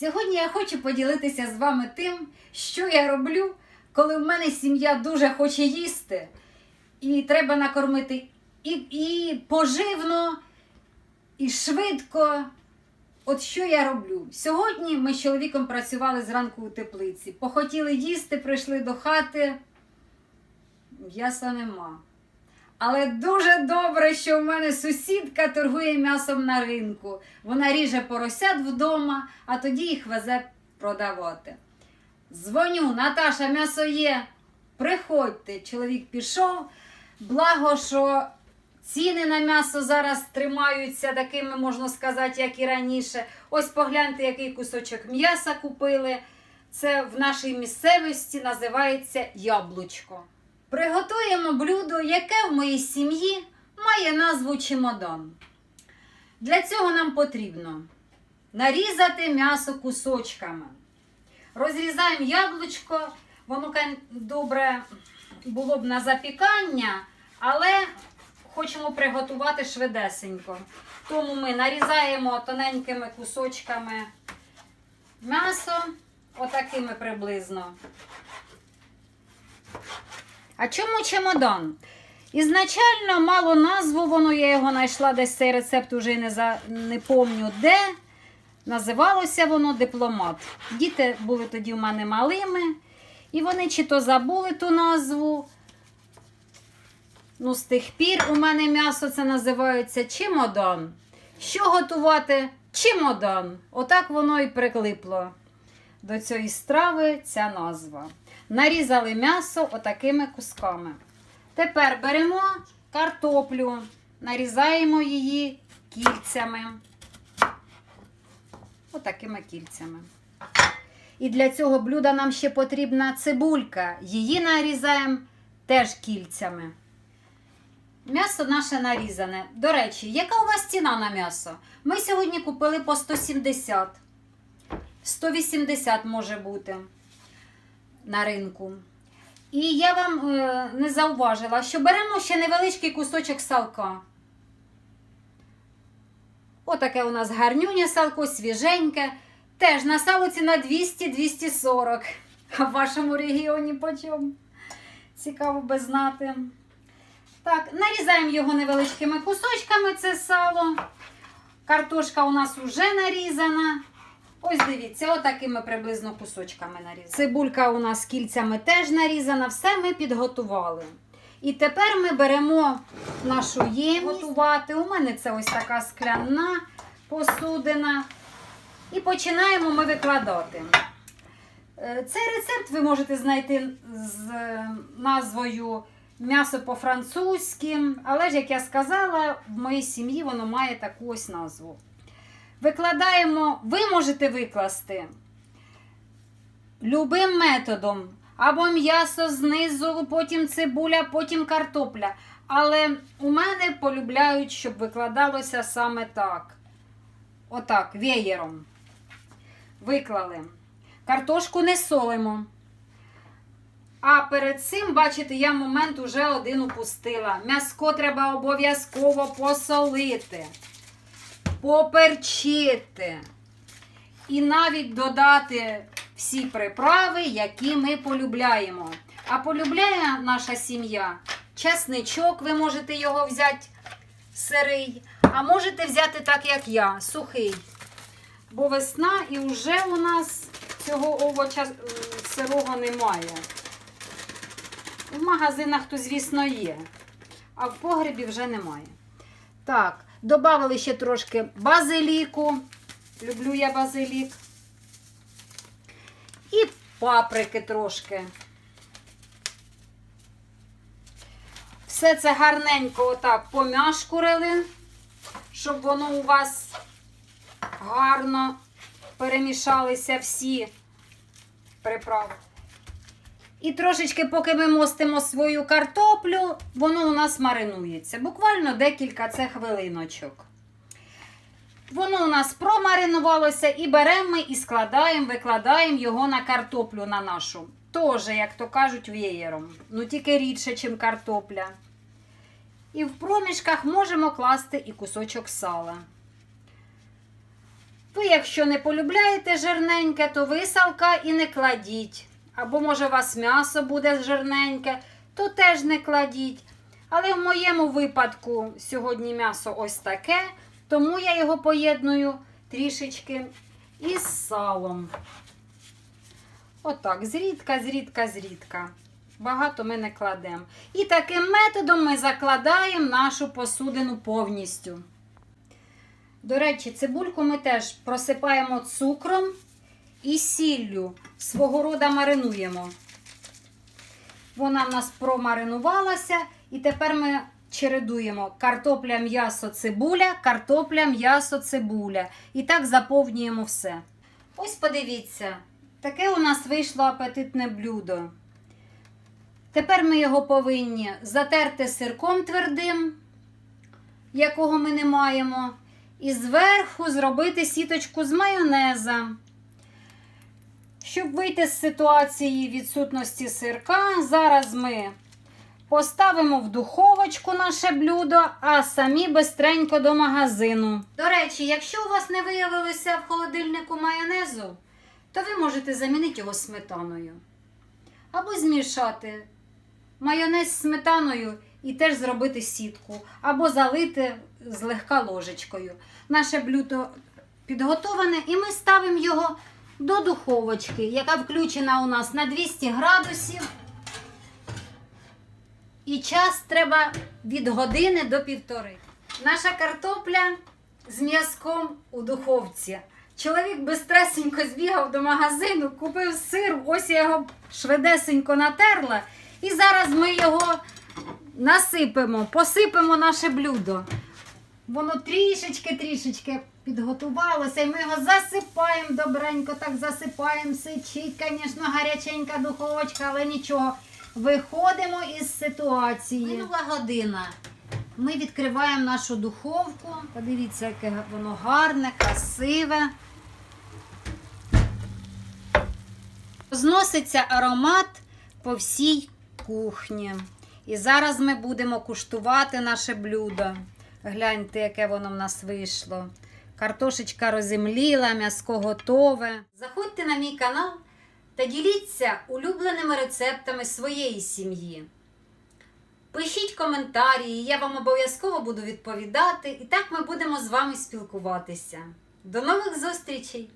Сьогодні я хочу поділитися з вами тим, що я роблю, коли в мене сім'я дуже хоче їсти, і треба накормити і, і поживно, і швидко. От що я роблю? Сьогодні ми з чоловіком працювали зранку у теплиці. Похотіли їсти, прийшли до хати. М'яса нема. Але дуже добре, що в мене сусідка торгує м'ясом на ринку. Вона ріже поросят вдома, а тоді їх везе продавати. Дзвоню, Наташа, м'ясо є. Приходьте. Чоловік пішов. Благо, що ціни на м'ясо зараз тримаються такими, можна сказати, як і раніше. Ось погляньте, який кусочок м'яса купили. Це в нашій місцевості називається яблучко. Приготуємо блюдо, яке в моїй сім'ї має назву чемодан. Для цього нам потрібно нарізати м'ясо кусочками. Розрізаємо яблучко, воно добре було б на запікання, але хочемо приготувати швидесенько. Тому ми нарізаємо тоненькими кусочками м'ясо, отакими приблизно. А чому чемодан? Ізначально мало назву, воно я його знайшла десь цей рецепт уже не, за, не помню де. Називалося воно дипломат. Діти були тоді в мене малими, і вони чи то забули ту назву. Ну, з тих пір у мене м'ясо це називається чемодан. Що готувати? Чемодан. Отак воно і приклипло до цієї страви ця назва. Нарізали м'ясо отакими кусками. Тепер беремо картоплю, нарізаємо її кільцями. Отакими кільцями. І для цього блюда нам ще потрібна цибулька. Її нарізаємо теж кільцями. М'ясо наше нарізане. До речі, яка у вас ціна на м'ясо? Ми сьогодні купили по 170. 180 може бути на ринку. І я вам е, не зауважила, що беремо ще невеличкий кусочок салка. Отаке у нас гарнюнє салко, свіженьке. Теж на сало ціна 200-240. А в вашому регіоні по? Цікаво би знати. Так, нарізаємо його невеличкими кусочками, це сало. Картошка у нас вже нарізана. Ось дивіться, отакими приблизно кусочками нарізана. Цибулька у нас кільцями теж нарізана, все ми підготували. І тепер ми беремо нашу ємність готувати. У мене це ось така скляна посудина. І починаємо ми викладати. Е, Цей рецепт ви можете знайти з е, назвою м'ясо по-французьки. Але ж, як я сказала, в моїй сім'ї воно має таку ось назву. Викладаємо, ви можете викласти любим методом. Або м'ясо знизу, потім цибуля, потім картопля. Але у мене полюбляють, щоб викладалося саме так. Отак, веєром. Виклали. Картошку не солимо. А перед цим, бачите, я момент уже один упустила. М'яско треба обов'язково посолити поперчити і навіть додати всі приправи, які ми полюбляємо. А полюбляє наша сім'я чесничок, ви можете його взяти сирий, а можете взяти так, як я, сухий. Бо весна і вже у нас цього овоча е, сирого немає. В магазинах то, звісно, є, а в погребі вже немає. Так, додали ще трошки базиліку. Люблю я базилік. І паприки трошки. Все це гарненько отак помяшкурили, щоб воно у вас гарно перемішалися всі приправи. І трошечки, поки ми мостимо свою картоплю, воно у нас маринується. Буквально декілька це хвилиночок. Воно у нас промаринувалося і беремо ми і складаємо, викладаємо його на картоплю на нашу. Теж, як то кажуть, веєром. Ну тільки рідше, ніж картопля. І в проміжках можемо класти і кусочок сала. Ви, якщо не полюбляєте жирненьке, то висалка і не кладіть. Або, може, у вас м'ясо буде жирненьке, то теж не кладіть. Але в моєму випадку сьогодні м'ясо ось таке, тому я його поєдную трішечки із салом. Отак, зрідка, зрідка, зрідка. Багато ми не кладемо. І таким методом ми закладаємо нашу посудину повністю. До речі, цибульку ми теж просипаємо цукром і сіллю. Свого рода маринуємо. Вона в нас промаринувалася, і тепер ми чередуємо картопля, м'ясо, цибуля, картопля, м'ясо, цибуля. І так заповнюємо все. Ось подивіться, таке у нас вийшло апетитне блюдо. Тепер ми його повинні затерти сирком твердим, якого ми не маємо, і зверху зробити сіточку з майонеза. Щоб вийти з ситуації відсутності сирка, зараз ми поставимо в духовочку наше блюдо, а самі бистренько до магазину. До речі, якщо у вас не виявилося в холодильнику майонезу, то ви можете замінити його сметаною. Або змішати майонез з сметаною і теж зробити сітку, або залити злегка ложечкою. Наше блюдо підготоване, і ми ставимо його до духовочки, яка включена у нас на 200 градусів. І час треба від години до півтори. Наша картопля з м'язком у духовці. Чоловік безстресенько збігав до магазину, купив сир, ось я його швидесенько натерла. І зараз ми його насипемо, посипемо наше блюдо. Воно трішечки-трішечки підготувалося, і ми його засипаємо добренько, так засипаємо. Сичить, звісно, гаряченька духовочка, але нічого. Виходимо із ситуації. Минула година. Ми відкриваємо нашу духовку. Подивіться, яке воно гарне, красиве. Зноситься аромат по всій кухні. І зараз ми будемо куштувати наше блюдо. Гляньте, яке воно в нас вийшло. Картошечка розімліла, м'яско готове. Заходьте на мій канал та діліться улюбленими рецептами своєї сім'ї. Пишіть коментарі, я вам обов'язково буду відповідати. І так ми будемо з вами спілкуватися. До нових зустрічей!